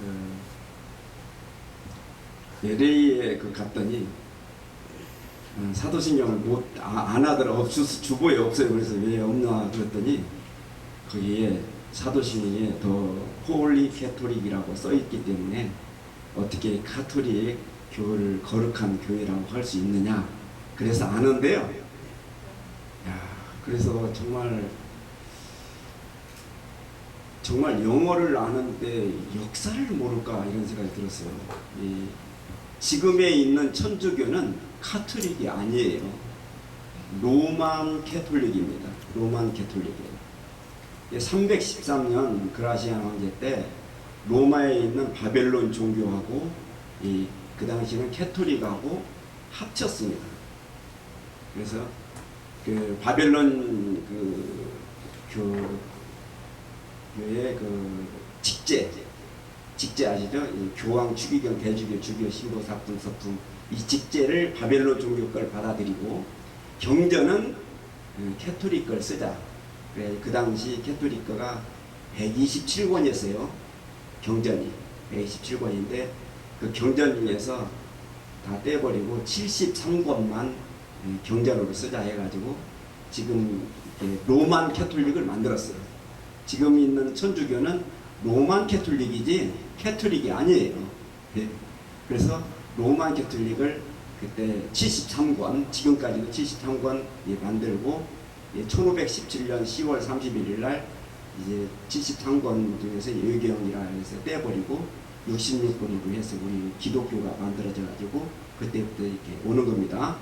그 LA에 그 갔더니 어, 사도신경을 못안 하더라 없어 주보에 없어요. 그래서 왜 없나 그랬더니 거기에 사도신경에 더 홀리 캐토릭이라고 써 있기 때문에 어떻게 카톨릭 교회를 거룩한 교회라고 할 수 있느냐 그래서 아는데요. 야 그래서 정말 정말 영어를 아는데 역사를 모를까 이런 생각이 들었어요. 이 지금에 있는 천주교는 카톨릭이 아니에요. 로만 캐톨릭입니다. 로만 캐톨릭이에요. 313년 그라시안 황제 때 로마에 있는 바벨론 종교하고 이 그 당시는 캐톨릭하고 합쳤습니다. 그래서 그 바벨론 그 교, 교회 그 직제 직제 아시죠? 이 교황 주기경 대주교 주교 신도 사품 서품 이 직제를 바벨론 종교 걸 받아들이고 경전은 음, 캐톨릭 걸 쓰자. 그 당시 캐톨릭 거가 127권이었어요. 경전이 127권인데 그 경전 중에서 다 떼버리고 73권만 음, 경전으로 쓰자 해가지고 지금 로만 캐톨릭을 만들었어요. 지금 있는 천주교는 로만 캐톨릭이지 캐톨릭이 아니에요. 예. 그래서 로만 캐톨릭을 그때 73권, 지금까지도 73권 예, 만들고 예, 1517년 10월 31일 날 이제 73권 중에서 예경이라 해서 떼버리고 66권으로 해서 우리 기독교가 만들어져 가지고 그때부터 이렇게 오는 겁니다.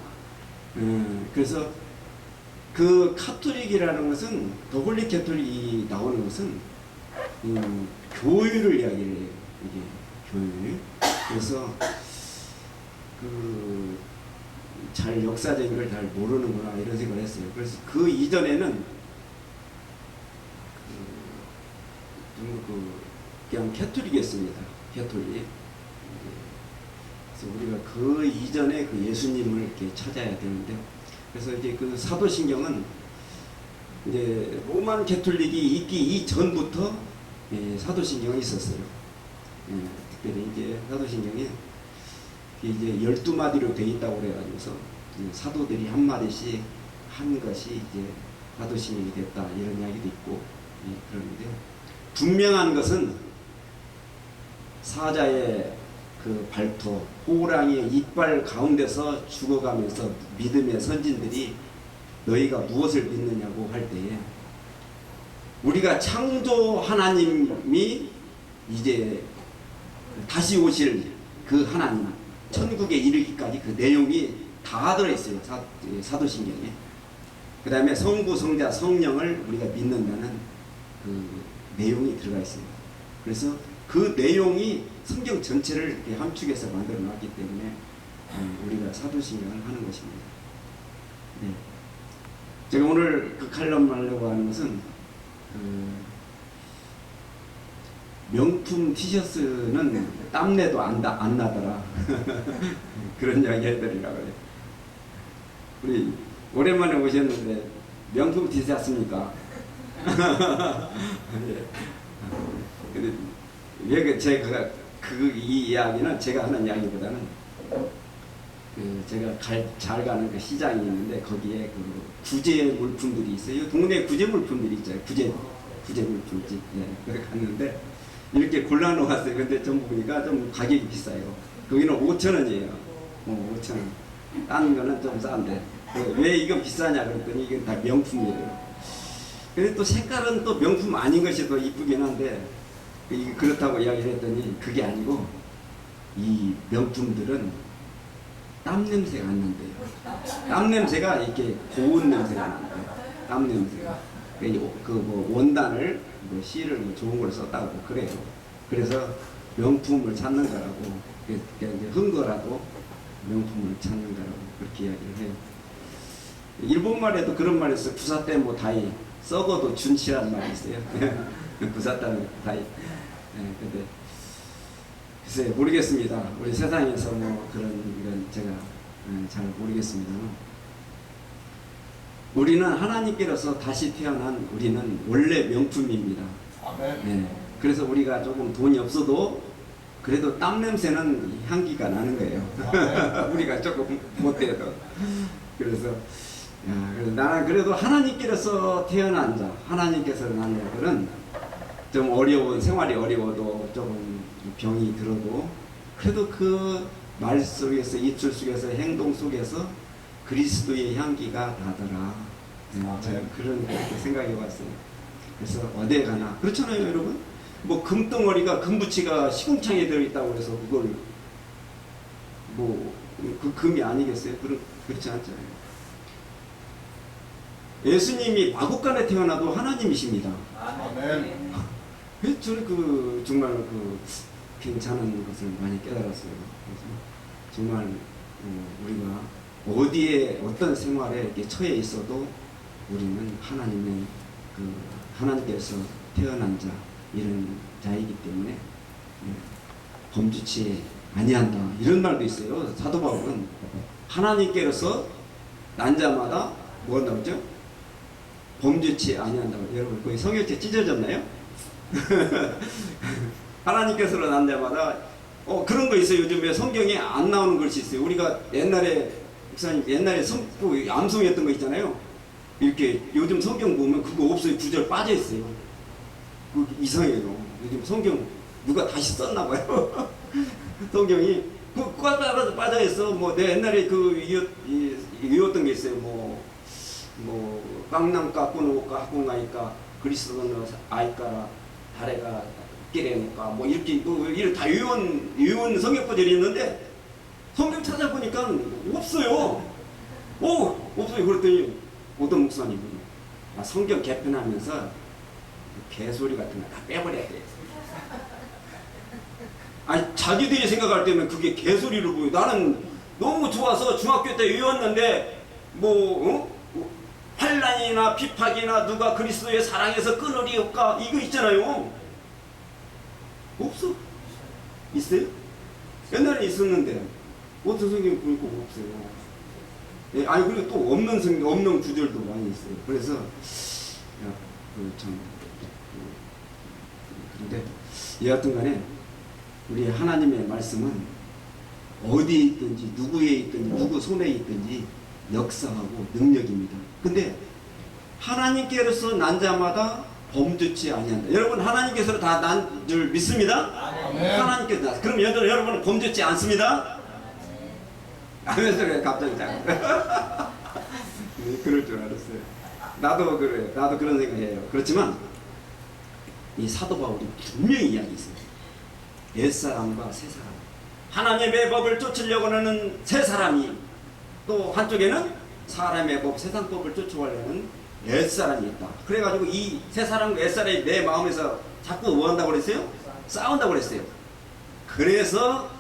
음, 그래서 그 카톨릭이라는 것은 더 홀리 캐톨릭이 나오는 것은 음, 교회를 이야기를 해요. 이게 교회. 그래서 그 잘 역사적인 걸 잘 모르는구나 이런 생각을 했어요. 그래서 그 이전에는 그, 그 그냥 캐톨릭이었습니다. 캐톨릭. 그래서 우리가 그 이전에 그 예수님을 이렇게 찾아야 되는데 그래서 이제 그 사도신경은 이제 로만 캐톨릭이 있기 이전부터 예, 사도신경이 있었어요. 예, 특별히 이제 사도신경에 이제 열두 마디로 돼 있다고 그래가지고서 이 사도들이 한 마디씩 한 것이 이제 사도신경이 됐다 이런 이야기도 있고 예, 그러는데 분명한 것은 사자의 그 발톱, 호랑이의 이빨 가운데서 죽어가면서 믿음의 선진들이 너희가 무엇을 믿느냐고 할 때에 우리가 창조 하나님이 이제 다시 오실 그 하나님 천국에 이르기까지 그 내용이 다 들어있어요 사, 사도신경에. 그 다음에 성부 성자 성령을 우리가 믿는다는 그 내용이 들어가 있습니다 그래서 그 내용이 성경 전체를 이렇게 함축해서 만들어 놨기 때문에 음, 우리가 사도신경을 하는 것입니다 네. 제가 오늘 그 칼럼 하려고 하는 것은 그 명품 티셔츠는 땀내도 안, 나, 안 나더라. 그런 이야기 해드리려고 그래요. 우리 오랜만에 오셨는데 명품 티셔츠입니까? 예. 근데 왜그 제가 그 이 이야기는 제가 하는 이야기보다는 그 제가 갈, 잘 가는 그 시장이 있는데 거기에 그 구제 물품들이 있어요. 동네 구제 물품들이 있잖아요. 구제 구제 물품집. 예. 그래 갔는데 이렇게 골라놓았어요. 근데 좀 보니까 좀 가격이 비싸요. 거기는 5천 원이에요. 어, 5천 원. 딴 거는 좀 싼데 그왜 이거 비싸냐 그랬더니 이게 다 명품이에요. 근데 또 색깔은 또 명품 아닌 것이 더 이쁘긴 한데 그렇다고 이야기를 했더니 그게 아니고 이 명품들은 땀 냄새가 안 난대요. 땀 냄새가 이렇게 고운 냄새가 난대요. 땀 냄새가. 그뭐 원단을 뭐 실을 뭐 좋은 걸 썼다고 그래요. 그래서 명품을 찾는 거라고 그 이제 흥거라도 명품을 찾는 거라고 그렇게 이야기를 해요. 일본말에도 그런 말이 있어요. 부사 때 뭐 다이 썩어도 준치라는 말이 있어요. 부사때는 다이. 네, 근데 글쎄 모르겠습니다. 우리 세상에서 뭐 그런 이런 제가 음, 잘 모르겠습니다. 우리는 하나님께로서 다시 태어난 우리는 원래 명품입니다. 네. 그래서 우리가 조금 돈이 없어도 그래도 땀 냄새는 향기가 나는 거예요. 우리가 조금 못돼도. 그래서 야, 그래서 나는 그래도 하나님께서 태어난 자, 하나님께서 난 자들은 좀 어려운 생활이 어려워도 조금 병이 들어도 그래도 그 말 속에서 입술 속에서 행동 속에서 그리스도의 향기가 나더라. 네, 제가 그런 생각해 봤어요. 그래서 어디에 가나 그렇잖아요, 여러분. 뭐 금덩어리가 금부치가 시궁창에 들어있다고 해서 그걸 뭐 그 금이 아니겠어요? 그런 그렇지 않잖아요. 예수님이 마국간에 태어나도 하나님이십니다. 아멘. 왜 저는 그 정말 그 괜찮은 것을 많이 깨달았어요. 그래서 정말 어, 우리가 어디에 어떤 생활에 이렇게 처해 있어도 우리는 하나님의 그 하나님께서 태어난 자 이런 자이기 때문에 예, 범주치 아니한다 이런 말도 있어요. 사도 바울은 하나님께서 난 자마다 뭐 나오죠? 범주치 아니한다고 여러분 거기 성경책 찢어졌나요? 하나님께서는 난 자마다 어 그런 거 있어요. 요즘에 성경에 안 나오는 글씨 있어요. 우리가 옛날에 목사님 옛날에 성, 그 암송했던 거 있잖아요. 이렇게 요즘 성경 보면 그거 없어요. 구절 빠져 있어요. 그 이상해요. 요즘 성경 누가 다시 썼나 봐요. 성경이 그 빠져 빠져 있어. 뭐 내 옛날에 그 이었던 게 있어요. 뭐 뭐 깡남까 꾸노까 학군가니까 그리스도는 아이까라 다래가 끼래니까 뭐 이렇게 뭐 이런 다 유언 유언 성경 구절이 있는데 성경 찾아보니까 없어요. 오 없어요. 그랬더니 어떤 목사님이 아, 성경 개편하면서 개소리 같은 거 다 빼버려야 돼. 아니 자기들이 생각할 때는 그게 개소리로 보여. 나는 너무 좋아서 중학교 때 외웠는데 뭐 어? 환란이나 핍박이나 누가 그리스도의 사랑에서 끊으리올까 이거 있잖아요. 없어. 있어요? 옛날에 있었는데 어떤 성경 보니까 없어요. 예, 아니 그리고 또 없는 성 없는 구절도 많이 있어요. 그래서 그참 그런데 여하튼간에 우리 하나님의 말씀은 어디에 있든지 누구에 있든지 누구 손에 있든지 역사하고 능력입니다. 근데 하나님께로서 난 자마다 범죄치 아니한다. 여러분 하나님께서 다 난 줄 믿습니다. 아멘. 하나님께서 나. 그럼 여러분 여러분은 범죄치 않습니다. 하면서 그래 갑자기 자꾸. 네, 그럴 줄 알았어요. 나도 그래. 나도 그런 생각해요. 그렇지만 이 사도 바울이 분명히 이야기했어요. 옛 사람과 새 사람. 하나님의 법을 쫓으려고 하는 새 사람이 또 한쪽에는 사람의 법, 세상 법을 쫓아가려는 옛 사람이 있다. 그래가지고 이새 사람과 옛 사람이 내 마음에서 자꾸 뭐 한다고 그랬어요? 싸운다고 그랬어요. 그래서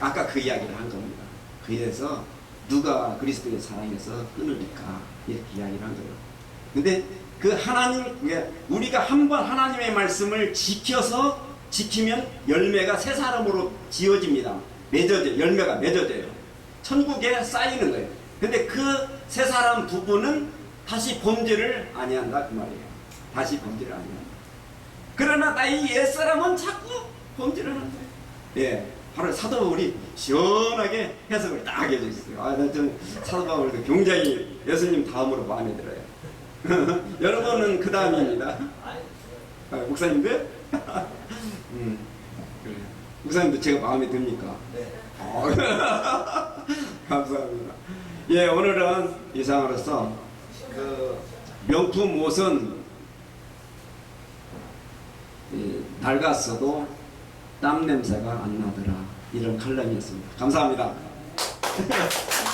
아까 그 이야기를 한 겁니다. 그래서 누가 그리스도의 사랑에서 끊으니까 이렇게 이야기를 한 거예요. 근데 그 하나님 우리가 한 번 하나님의 말씀을 지켜서 지키면 열매가 새 사람으로 지어집니다. 맺어져 열매가 맺어져요. 천국에 쌓이는 거예요. 근데 그새 사람 부분은 다시 범죄를 아니한다 그 말이에요. 다시 범죄를 아니한다. 그러나 나의 옛 사람은 자꾸 범죄를 한다. 예, 바로 사도 바울이 시원하게 해석을 딱 해줬어요. 아, 나좀 사도 바울도 굉장히 예수님 다음으로 마음에 들어요. 여러분은 그 다음입니다. 아, 목사님들? 음. 목사님도 제가 마음에 듭니까? 네. 어, 감사합니다. 예, 오늘은 이상으로서 그 명품 옷은 이, 낡았어도 땀 냄새가 안 나더라 이런 칼럼이었습니다. 감사합니다.